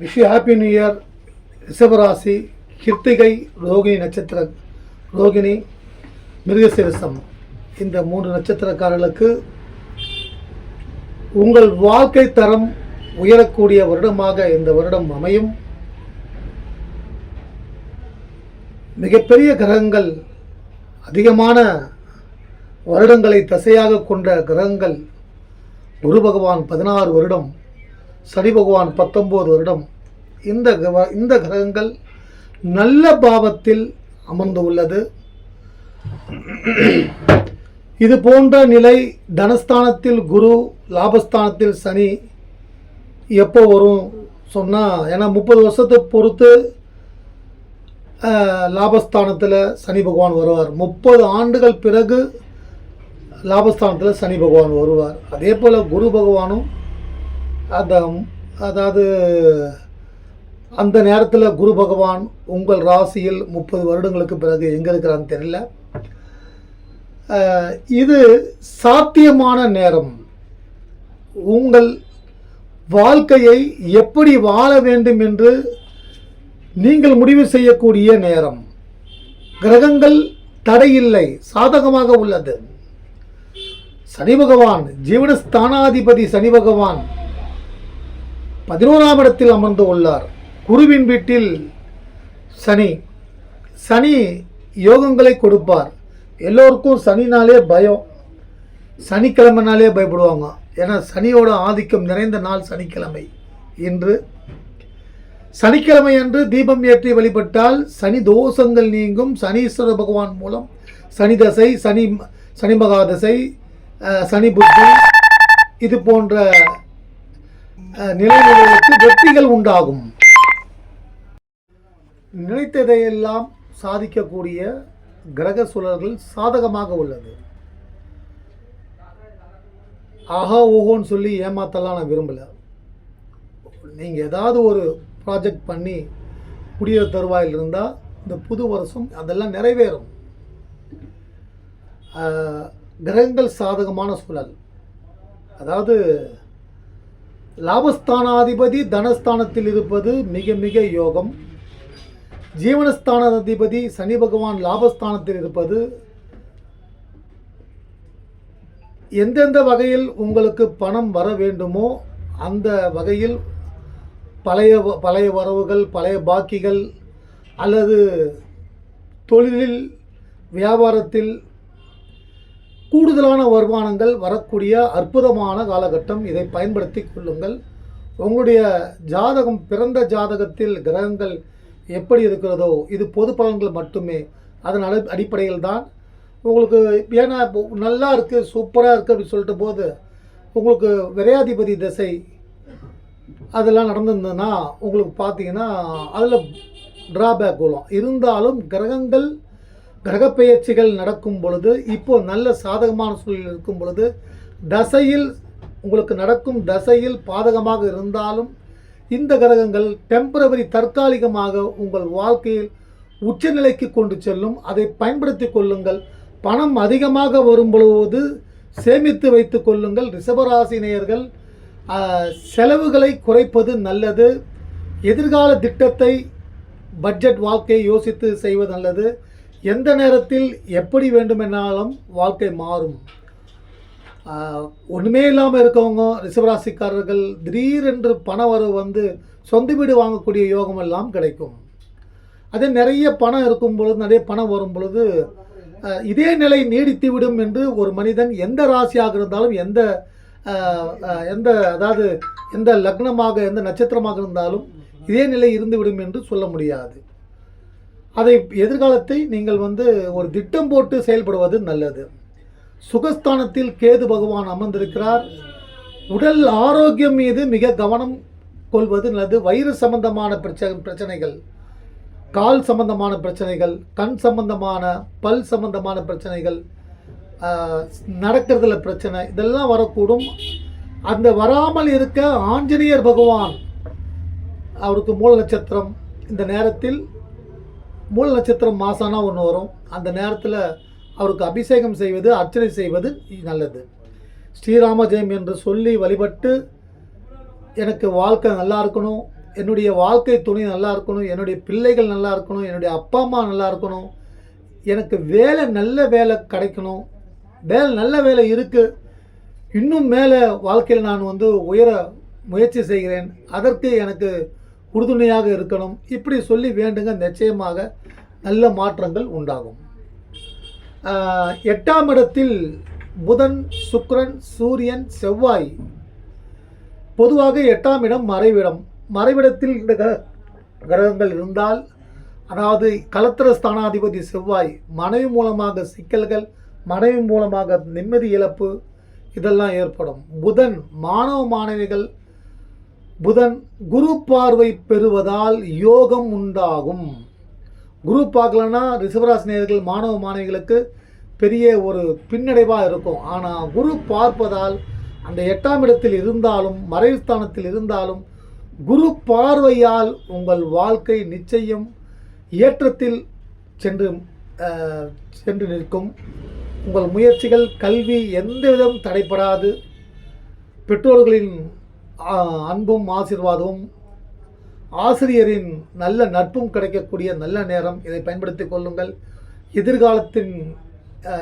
Wish happy new year ரிஷபராசி கிருத்திகை ரோகிணி நட்சத்திர ரோகிணி மிருகசிரசம். இந்த மூன்று நட்சத்திரக்காரர்களுக்கு உங்கள் வாழ்க்கை தரம் உயரக்கூடிய வருடமாக இந்த வருடம் அமையும். மிகப்பெரிய கிரகங்கள் அதிகமான வருடங்களை தசையாக கொண்ட கிரகங்கள் குரு பகவான் பதினாறு வருடம் சனி பகவான் பத்தொம்போது வருடம் இந்த கிரக- இந்த கிரகங்கள் நல்ல பாவத்தில் அமர்ந்து உள்ளது இது போன்ற நிலை தனஸ்தானத்தில் குரு லாபஸ்தானத்தில் சனி எப்போ வரும் சொன்னால் ஏன்னா முப்பது வருஷத்தை பொறுத்து லாபஸ்தானத்தில் சனி பகவான் வருவார். முப்பது ஆண்டுகள் பிறகு லாபஸ்தானத்தில் சனி பகவான் வருவார். அதே போல் குரு பகவானும் அந்த அதாவது அந்த நேரத்தில் குரு பகவான் உங்கள் ராசியில் முப்பது வருடங்களுக்கு பிறகு எங்கே இருக்கிறான்னு தெரியல. இது சாத்தியமான நேரம். உங்கள் வாழ்க்கையை எப்படி வாழ வேண்டும் என்று நீங்கள் முடிவு செய்யக்கூடிய நேரம். கிரகங்கள் தடையில்லை சாதகமாக உள்ளது. சனி பகவான் ஜீவனஸ்தானாதிபதி சனி பகவான் பதினோராம் இடத்தில் அமர்ந்து உள்ளார். குருவின் வீட்டில் சனி. சனி யோகங்களை கொடுப்பார். எல்லோருக்கும் சனினாலே பயம். சனிக்கிழமைனாலே பயப்படுவாங்க. ஏன்னா சனியோட ஆதிக்கம் நிறைந்த நாள் சனிக்கிழமை இன்று சனிக்கிழமை அன்று தீபம் ஏற்றி வழிபட்டால் சனி தோஷங்கள் நீங்கும். சனீஸ்வர பகவான் மூலம் சனி தசை சனி சனி மகாதசை சனி புத்தி இது போன்ற நிலைநிலைக்கு வெற்றிகள் உண்டாகும். நினைத்ததையெல்லாம் சாதிக்கக்கூடிய கிரக சுழல்கள் சாதகமாக உள்ளது. ஆஹா ஓஹோன்னு சொல்லி ஏமாத்தலாம் நான் விரும்பலை. நீங்கள் ஏதாவது ஒரு ப்ராஜெக்ட் பண்ணி குடியேற தருவாயில் இருந்தால் இந்த புது வருஷம் அதெல்லாம் நிறைவேறும். கிரகங்கள் சாதகமான சூழல். அதாவது லாபஸ்தானாதிபதி தனஸ்தானத்தில் இருப்பது மிக மிக யோகம். ஜீவனஸ்தானாதிபதி சனி பகவான் லாபஸ்தானத்தில் இருப்பது எந்தெந்த வகையில் உங்களுக்கு பணம் வர வேண்டுமோ அந்த வகையில் பழைய பழைய வரவுகள் பழைய பாக்கிகள் அல்லது தொழிலில் வியாபாரத்தில் கூடுதலான வருமானங்கள் வரக்கூடிய அற்புதமான காலகட்டம். இதை பயன்படுத்தி கொள்ளுங்கள். உங்களுடைய ஜாதகம் பிறந்த ஜாதகத்தில் கிரகங்கள் எப்படி இருக்கிறதோ இது பொது பலன்கள் மட்டுமே. அதன் அடி அடிப்படையில் தான் உங்களுக்கு ஏன்னா இப்போ நல்லா இருக்குது சூப்பராக இருக்குது அப்படின்னு சொல்லிட்டு போது உங்களுக்கு விரையாதிபதி திசை அதெல்லாம் நடந்திருந்ததுன்னா உங்களுக்கு பார்த்தீங்கன்னா அதில் ட்ராபேக் வரும். இருந்தாலும் கிரகங்கள் கிரகப்பெயர்ச்சிகள் நடக்கும் பொழுது இப்போ நல்ல சாதகமான சூழல் இருக்கும் பொழுது தசையில் உங்களுக்கு நடக்கும் தசையில் பாதகமாக இருந்தாலும் இந்த கிரகங்கள் டெம்பரவரி தற்காலிகமாக உங்கள் வாழ்க்கையில் உச்சநிலைக்கு கொண்டு செல்லும். அதை பயன்படுத்தி கொள்ளுங்கள். பணம் அதிகமாக வரும் பொழுது சேமித்து வைத்து கொள்ளுங்கள். ரிஷபராசி நேயர்கள் செலவுகளை குறைப்பது நல்லது. எதிர்கால திட்டத்தை பட்ஜெட் வாழ்க்கையை யோசித்து செய்வது நல்லது. எந்த நேரத்தில் எப்படி வேண்டுமென்னாலும் வாழ்க்கை மாறும். ஒன்றுமே இல்லாமல் இருக்கவங்க ரிசவராசிக்காரர்கள் திடீரென்று பண வரவு வந்து சொந்த வீடு வாங்கக்கூடிய யோகம் எல்லாம் கிடைக்கும். அதே நிறைய பணம் இருக்கும் பொழுது நிறைய பணம் வரும் பொழுது இதே நிலை நீடித்து விடும் என்று ஒரு மனிதன் எந்த ராசியாக இருந்தாலும் எந்த எந்த அதாவது எந்த லக்னமாக எந்த நட்சத்திரமாக இருந்தாலும் இதே நிலை இருந்துவிடும் என்று சொல்ல முடியாது. அதை எதிர்காலத்தை நீங்கள் வந்து ஒரு திட்டம் போட்டு செயல்படுவது நல்லது. சுகஸ்தானத்தில் கேது பகவான் அமர்ந்திருக்கிறார். உடல் ஆரோக்கியம் மீது மிக கவனம் கொள்வது நல்லது. வயிறு சம்பந்தமான பிரச்ச பிரச்சனைகள் கால் சம்பந்தமான பிரச்சனைகள் கண் சம்பந்தமான பல் சம்பந்தமான பிரச்சனைகள் நடக்கிறதுல பிரச்சனை இதெல்லாம் வரக்கூடும். அந்த வராமல் இருக்க ஆஞ்சநேயர் பகவான் அவருக்கு மூல நட்சத்திரம். இந்த நேரத்தில் மூல நட்சத்திரம் மாசானா ஒன்று வரும். அந்த நேரத்தில் அவருக்கு அபிஷேகம் செய்வது அர்ச்சனை செய்வது நல்லது. ஸ்ரீராம ஜெயம் என்று சொல்லி வழிபட்டு எனக்கு வாழ்க்கை நல்லா இருக்கணும். என்னுடைய வாழ்க்கை துணை நல்லா இருக்கணும். என்னுடைய பிள்ளைகள் நல்லா இருக்கணும். என்னுடைய அப்பா அம்மா நல்லா இருக்கணும். எனக்கு வேலை நல்ல வேலை கிடைக்கணும். வேலை நல்ல வேலை இருக்குது இன்னும் மேலே வாழ்க்கையில் நான் வந்து உயர முயற்சி செய்கிறேன். அதற்கு எனக்கு உறுதுணையாக இருக்கணும். இப்படி சொல்லி வேண்டுங்க நிச்சயமாக நல்ல மாற்றங்கள் உண்டாகும். எட்டாம் இடத்தில் புதன் சுக்ரன் சூரியன் செவ்வாய். பொதுவாக எட்டாம் இடம் மறைவிடம். மறைவிடத்தில் இந்த கிரகங்கள் இருந்தால் அதாவது கலத்திர ஸ்தானாதிபதி செவ்வாய் மனைவி மூலமாக சிக்கல்கள் மனைவி மூலமாக நிம்மதி இழப்பு இதெல்லாம் ஏற்படும். புதன் மாணவ மாணவிகள் புதன் குரு பார்வை பெறுவதால் யோகம் உண்டாகும். குரு பார்க்கலன்னா ரிஷபராசினியர்கள் மாணவ மாணவிகளுக்கு பெரிய ஒரு பின்னடைவாக இருக்கும். ஆனால் குரு பார்ப்பதால் அந்த எட்டாம் இடத்தில் இருந்தாலும் மறைவுஸ்தானத்தில் இருந்தாலும் குரு பார்வையால் உங்கள் வாழ்க்கை நிச்சயம் ஏற்றத்தில் சென்று சென்று நிற்கும். உங்கள் முயற்சிகள் கல்வி எந்தவிதம் தடைப்படாது பெற்றோர்களின் அன்பும் ஆசீர்வாதமும். ஆசிரியரின் நல்ல நட்பும் கிடைக்கக்கூடிய நல்ல நேரம். இதை பயன்படுத்திக் கொள்ளுங்கள். எதிர்காலத்தின்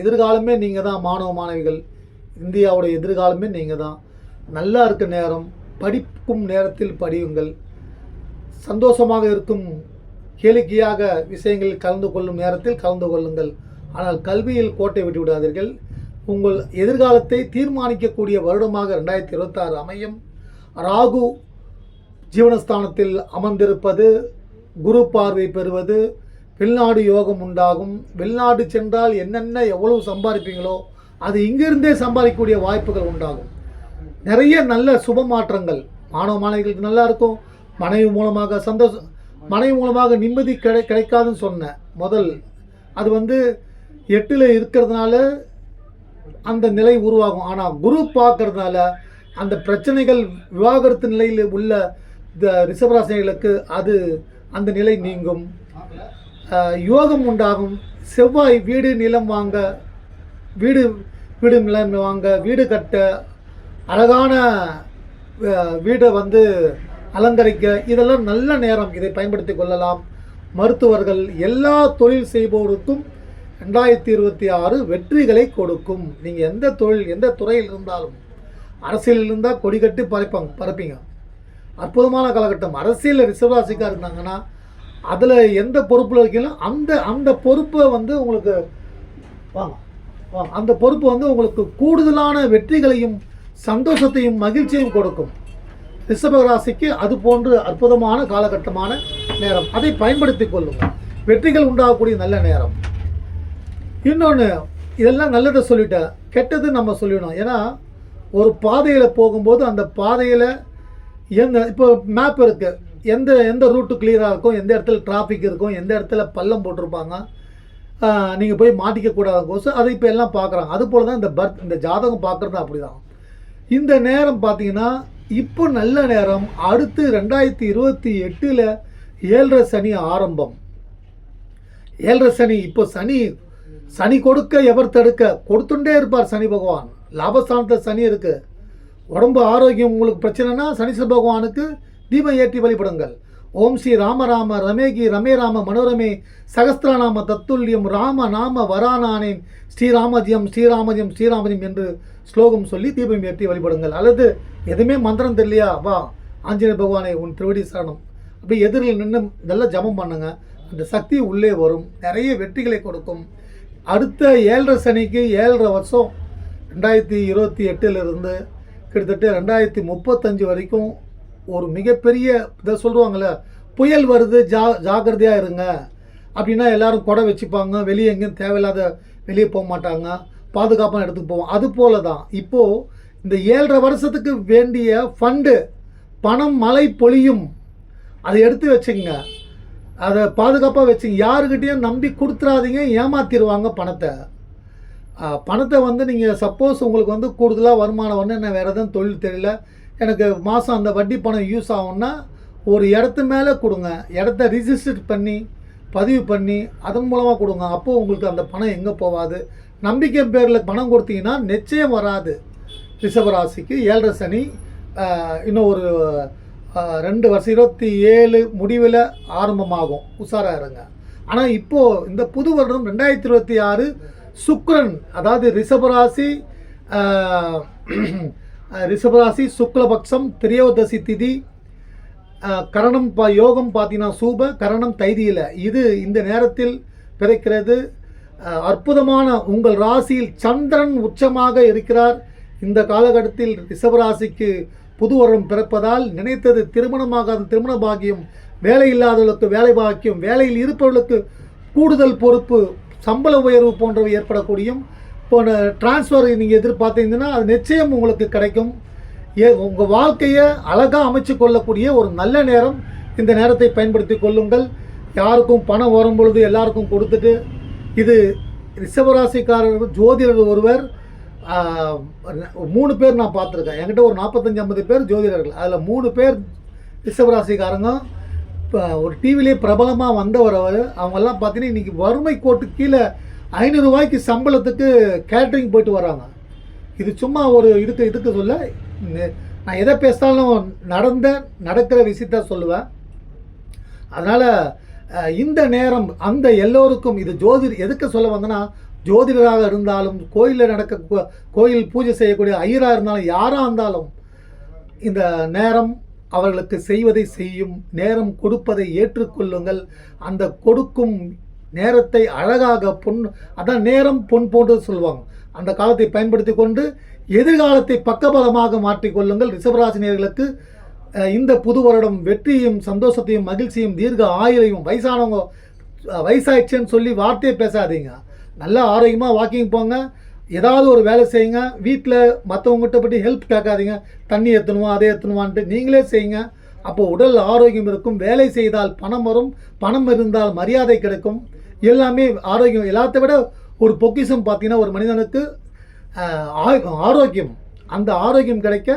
எதிர்காலமே நீங்கள் தான் மாணவ மாணவிகள். இந்தியாவுடைய எதிர்காலமே நீங்கள் தான். நல்லா இருக்க நேரம். படிக்கும் நேரத்தில் படியுங்கள். சந்தோஷமாக இருக்கும் கேளிக்கையாக விஷயங்களில் கலந்து கொள்ளும் நேரத்தில் கலந்து கொள்ளுங்கள். ஆனால் கல்வியில் கோட்டை விட்டு விடாதீர்கள் உங்கள் எதிர்காலத்தை தீர்மானிக்கக்கூடிய வருடமாக ரெண்டாயிரத்தி இருபத்தாறு அமையும். ராகு ஜீவனஸ்தானத்தில் அமர்ந்திருப்பது குரு பார்வை பெறுவது வெளிநாடு யோகம் உண்டாகும். வெளிநாடு சென்றால் என்னென்ன எவ்வளவு சம்பாதிப்பீங்களோ அது இங்கிருந்தே சம்பாதிக்கக்கூடிய வாய்ப்புகள் உண்டாகும். நிறைய நல்ல சுப மாற்றங்கள். மாணவ மாணவிகளுக்கு நல்லா இருக்கும். மனைவி மூலமாக சந்தோஷம் மனைவி மூலமாக நிம்மதி கிடை கிடைக்காதுன்னு சொன்னேன். முதல் அது வந்து எட்டில் இருக்கிறதுனால அந்த நிலை உருவாகும். ஆனால் குரு பார்க்கறதுனால அந்த பிரச்சனைகள் விவாகரத்து நிலையில் உள்ள இந்த ரிஷபராசினிகளுக்கு அது அந்த நிலை நீங்கும். யோகம் உண்டாகும். செவ்வாய் வீடு நிலம் வாங்க வீடு வீடு நிலம் வாங்க வீடு கட்ட அழகான வீடை வந்து அலங்கரிக்க இதெல்லாம் நல்ல நேரம். இதை பயன்படுத்தி கொள்ளலாம். மருத்துவர்கள் எல்லா தொழில் செய்பவருக்கும் ரெண்டாயிரத்தி இருபத்தி ஆறு வெற்றிகளை கொடுக்கும். நீங்கள் எந்த தொழில் எந்த துறையில் இருந்தாலும். அரசியலில் இருந்தால் கொடி கட்டி பறப்பாங்க பறப்பீங்க. அற்புதமான காலகட்டம். அரசியலில் ரிசர்வாசிக்காக இருந்தாங்கன்னா அதில் எந்த பொறுப்பில் இருக்கீங்களோ அந்த அந்த பொறுப்பை வந்து உங்களுக்கு வாங்க வாங்க. அந்த பொறுப்பு வந்து உங்களுக்கு கூடுதலான வெற்றிகளையும் சந்தோஷத்தையும் மகிழ்ச்சியையும் கொடுக்கும். ரிஷப ராசிக்கு அது போன்று அற்புதமான காலகட்டமான நேரம். அதை பயன்படுத்திக் கொள்ளுங்கள் வெற்றிகள் உண்டாகக்கூடிய நல்ல நேரம். இன்னொன்று இதெல்லாம் நல்லதை சொல்லிட்டேன். கெட்டது நம்ம சொல்லிடணும். ஏன்னா ஒரு பாதையில் போகும்போது அந்த பாதையில் எந்த இப்போ மேப் இருக்குது எந்த எந்த ரூட்டு கிளியராக இருக்கும் எந்த இடத்துல டிராஃபிக் இருக்கும் எந்த இடத்துல பள்ளம் போட்டிருப்பாங்க நீங்கள் போய் மாட்டிக்க கூடாத கோசம் அதை இப்போ எல்லாம் பார்க்குறாங்க அது போல் தான் இந்த பர்த் இந்த ஜாதகம் பார்க்குறது அப்படி தான் இந்த நேரம் பார்த்தீங்கன்னா இப்போ நல்ல நேரம் அடுத்து ரெண்டாயிரத்தி இருபத்தி எட்டில் ஏழரை சனி ஆரம்பம். ஏழரை சனி இப்போ சனி சனி கொடுக்க எவர் தடுக்க கொடுத்துட்டே இருப்பார் சனி பகவான். லாபஸ்தானத்தில் சனி இருக்கு. உடம்பு ஆரோக்கியம் உங்களுக்கு பிரச்சனைனா சனீஸ்வர பகவானுக்கு தீபம் ஏற்றி வழிபடுங்கள். ஓம் ஸ்ரீ ராமராம ரமேகி ரமே ராம மனோரமே சகஸ்திரநாம தத்துல்யம் ராம நாம வரானானேன் ஸ்ரீராமஜியம் ஸ்ரீராமஜியம் ஸ்ரீராமஜியம் என்று ஸ்லோகம் சொல்லி தீபம் ஏற்றி வழிபடுங்கள். அல்லது எதுவுமே மந்திரம் தெரியலையா? வா ஆஞ்சநேய பகவானை உன் திருவடி சரணம். அப்படி எதிரில் நின்று நல்லா ஜபம் பண்ணுங்க. அந்த சக்தி உள்ளே வரும். நிறைய வெற்றிகளை கொடுக்கும். அடுத்த ஏழரை சனிக்கு ஏழரை வருஷம் ரெண்டாயிரத்தி இருபத்தி எட்டிலிருந்து கிட்டத்தட்ட ரெண்டாயிரத்தி முப்பத்தஞ்சு வரைக்கும் ஒரு மிகப்பெரிய இதை சொல்லுவாங்கள்ல புயல் வருது ஜா ஜாக்கிரதையாக இருங்க. அப்படின்னா எல்லாரும் குடை வச்சுப்பாங்க வெளியே எங்கேயும் தேவையில்லாத வெளியே போக மாட்டாங்க பாதுகாப்பான இடத்துக்கு போவோம். அது போல தான் இப்போது இந்த ஏழரை வருஷத்துக்கு வேண்டிய ஃபண்டு பணம் மழை பொழியும் அதை எடுத்து வச்சுங்க அதை பாதுகாப்பாக வச்சுங்க யாருக்கிட்டேயும் நம்பி கொடுத்துறாதீங்க ஏமாத்திடுவாங்க பணத்தை. பணத்தை வந்து நீங்கள் சப்போஸ் உங்களுக்கு வந்து கூடுதலாக வருமானம் வந்து என்ன வேறு எதுவும் தொழில் தெரியல. எனக்கு மாதம் அந்த வட்டி பணம் யூஸ் ஆகும்னா ஒரு இடத்து மேலே கொடுங்க. இடத்த ரிஜிஸ்டர் பண்ணி பதிவு பண்ணி அதன் மூலமாக கொடுங்க. அப்போது உங்களுக்கு அந்த பணம் எங்கே போகாது. நம்பிக்கை பேரில் பணம் கொடுத்தீங்கன்னா நிச்சயம் வராது. ரிஷபராசிக்கு ஏழரை சனி இன்னும் ஒரு ரெண்டு வருஷம் இருபத்தி ஏழு முடிவில் ஆரம்பமாகும். உஷாராக இருங்க. ஆனால் இப்போது இந்த புது வருடம் ரெண்டாயிரத்தி இருபத்தி ஆறு சுக்ரன் அதாவது ரிஷபராசி ரிஷபராசி சுக்லபக்ஷம் திரையோதசி திதி கரணம் பா யோகம் பார்த்தீங்கன்னா சூப கரணம் தைதியில். இது இந்த நேரத்தில் பிறக்கிறது. அற்புதமான உங்கள் ராசியில் சந்திரன் உச்சமாக இருக்கிறார். இந்த காலகட்டத்தில் ரிஷபராசிக்கு புது வருடம் பிறப்பதால் நினைத்தது திருமணமாகாத திருமண பாக்கியம் வேலை இல்லாதவர்களுக்கு வேலை பாக்கியம் வேலையில் இருப்பவர்களுக்கு கூடுதல் பொறுப்பு சம்பள உயர்வு போன்றவை ஏற்படக்கூடியும் இப்போ டிரான்ஸ்ஃபர் நீங்கள் எதிர்பார்த்தீங்கன்னா அது நிச்சயம் உங்களுக்கு கிடைக்கும். ஏ உங்கள் வாழ்க்கையை அழகாக அமைச்சு கொள்ளக்கூடிய ஒரு நல்ல நேரம் இந்த நேரத்தை பயன்படுத்தி கொள்ளுங்கள். யாருக்கும் பணம் வரும் பொழுது எல்லாருக்கும் கொடுத்துட்டு இது ரிஷபராசிக்காரர் ஜோதிடர் ஒருவர் மூணு பேர் நான் பார்த்துருக்கேன். என்கிட்ட ஒரு நாற்பத்தஞ்சு ஐம்பது பேர் ஜோதிடர்கள். அதில் மூணு பேர் ரிஷபராசிக்காரங்க. இப்போ ஒரு டிவிலே பிரபலமாக வந்தவர் அவர் அவங்கெல்லாம் பார்த்தீங்கன்னா இன்றைக்கி வறுமை கோட்டு கீழே ஐநூறுரூவாய்க்கு சம்பளத்துக்கு கேட்ரிங் போயிட்டு வராங்க. இது சும்மா ஒரு இதுக்கு இதுக்கு சொல்ல நான் எதை பேசினாலும் நடந்த நடக்கிற விஷயத்த சொல்லுவேன். அதனால் இந்த நேரம் அந்த எல்லோருக்கும் இது ஜோதிர் எதுக்கு சொல்ல வந்தேன்னா ஜோதிடராக இருந்தாலும் கோயிலில் நடக்க கோயில் பூஜை செய்யக்கூடிய ஐயராக இருந்தாலும் யாராக இருந்தாலும் இந்த நேரம் அவர்களுக்கு செய்வதை செய்யும் நேரம் கொடுப்பதை ஏற்றுக்கொள்ளுங்கள். அந்த கொடுக்கும் நேரத்தை அழகாக பொன் அதான் நேரம் பொன் போன்றது சொல்லுவாங்க. அந்த காலத்தை பயன்படுத்தி கொண்டு எதிர்காலத்தை பக்கபலமாக மாற்றிக்கொள்ளுங்கள். ரிஷபராசினியர்களுக்கு இந்த புது வருடம் வெற்றியும் சந்தோஷத்தையும் மகிழ்ச்சியும் தீர்க்க ஆயுளையும் வயசானவங்க வயசாயிடுச்சுன்னு சொல்லி வார்த்தையே பேசாதீங்க. நல்லா ஆரோக்கியமாக வாக்கிங் போங்க. ஏதாவது ஒரு வேலை செய்யுங்க வீட்டில் மற்றவங்ககிட்ட பற்றி ஹெல்ப் கேட்காதீங்க. தண்ணி ஏற்றணுமா அதை ஏற்றணுமான்ட்டு நீங்களே செய்யுங்க. அப்போ உடல் ஆரோக்கியம் இருக்கும். வேலை செய்தால் பணம் வரும். பணம் இருந்தால் மரியாதை கிடைக்கும். எல்லாமே ஆரோக்கியம். எல்லாத்தை விட ஒரு பொக்கிஷம் பார்த்தீங்கன்னா ஒரு மனிதனுக்கு ஆரோக்கியம். அந்த ஆரோக்கியம் கிடைக்க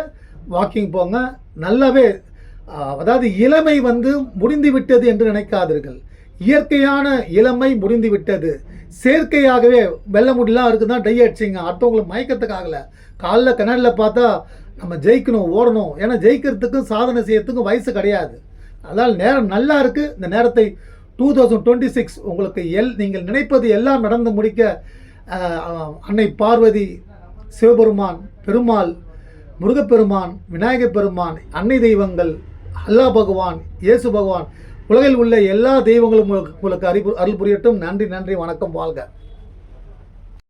வாக்கிங் போங்க. நல்லாவே அதாவது இளமை வந்து முடிந்து விட்டது என்று நினைக்காதீர்கள். இயற்கையான இளமை முடிந்து விட்டது. செயற்கையாகவே வெள்ளை முடியெல்லாம் இருக்குதுன்னா டை அடிச்சிங்க. அடுத்தவங்களுக்கு மயக்கத்துக்காகல காலைல கிணறில் பார்த்தா நம்ம ஜெயிக்கணும் ஓடணும். ஏன்னா ஜெயிக்கிறதுக்கும் சாதனை செய்யறதுக்கும் வயசு கிடையாது. அதனால் நேரம் நல்லா இருக்குது இந்த நேரத்தை டூ தௌசண்ட் டுவெண்ட்டி சிக்ஸ் உங்களுக்கு எல் நீங்கள் நினைப்பது எல்லாம் நடந்து முடிக்க அன்னை பார்வதி சிவபெருமான் பெருமாள் முருகப்பெருமான் விநாயகப் பெருமான் அன்னை தெய்வங்கள் அல்லாஹ் பகவான் இயேசு பகவான் உலகில் உள்ள எல்லா தெய்வங்களும் உங்களுக்கு அறிவு அருள் புரியட்டும். நன்றி நன்றி வணக்கம் வாழ்க.